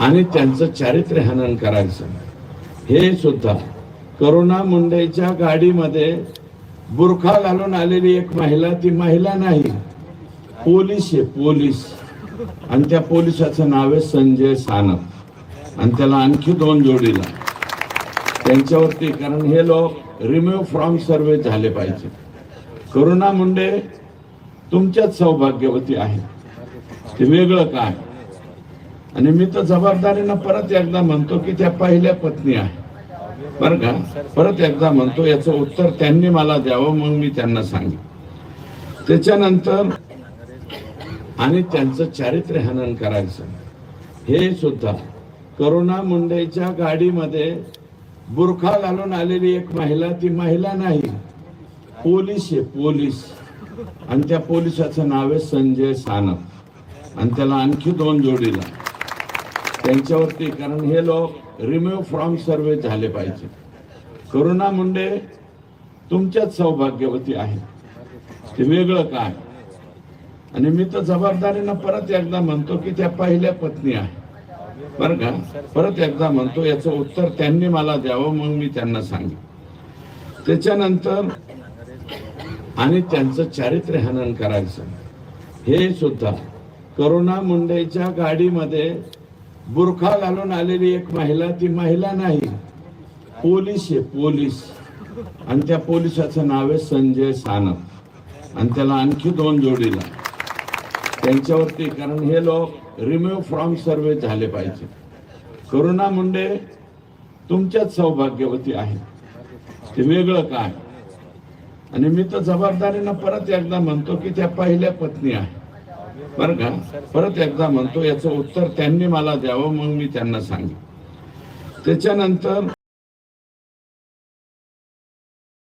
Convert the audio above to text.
आणि त्यांचं चारित्र्य हनन करायचं. हे सुद्धा करुणा मुंडेच्या गाडीमध्ये बुरखा घालून आलेली एक महिला ती महिला नाही. पोलीस आहे पोलीस. आणि त्या पोलिसाचं नाव आहे संजय सानप. आणि त्याला आणखी दोन जोडीला. त्यांच्यावरती कारण हे लोक रिमूव्ह फ्रॉम सर्वे झाले पाहिजे. करुणा मुंडे तुमच्याच सौभाग्यवती आहे ते वेगळं काय? आणि मी तर जबाबदारीनं परत एकदा म्हणतो की त्या पहिल्या पत्नी आहे. बरं का? परत एकदा म्हणतो याचं उत्तर त्यांनी मला द्यावं मग मी त्यांना सांगेन त्याच्यानंतर आणि त्यांचं चारित्र्य हनन करायचं. हे सुद्धा करुणा मुंडेच्या गाडीमध्ये बुरखा घालून आलेली एक महिला ती महिला नाही. पोलीस आहे पोलीस. आणि त्या पोलिसाचं नाव आहे संजय सानप. आणि त्याला आणखी दोन जोडीला. त्यांच्यावरती कारण हे लोक रिमूव्ह फ्रॉम सर्वे झाले पाहिजे. करुणा मुंडे तुमच्याच सौभाग्यवती आहे ते वेगळं काय? आणि मी तर जबाबदारीनं परत एकदा म्हणतो की त्या पहिल्या पत्नी आहे. बरं का? परत एकदा म्हणतो याचं उत्तर त्यांनी मला द्यावं मग मी त्यांना सांगेन. त्याच्यानंतर आणि त्यांचं चारित्र्य हनन करायचं. हे सुद्धा करुणा मुंडेच्या गाडीमध्ये बुरखा घालून आलेली एक महिला ती महिला नाही. पोलीस आहे पोलीस. आणि त्या पोलिसाचं नाव आहे संजय सानप. आणि त्याला आणखी दोन जोडीला. त्यांच्यावरती कारण हे लोक रिमूव्ह फ्रॉम सर्वे झाले पाहिजे. करुणा मुंडे तुमच्याच सौभाग्यवती आहे ते वेगळं काय? आणि मी तर जबाबदारीनं परत एकदा म्हणतो की त्या पहिल्या पत्नी आहे बरं का? परत एकदा म्हणतो याचं उत्तर त्यांनी मला द्यावं मग मी त्यांना सांगेन. त्याच्यानंतर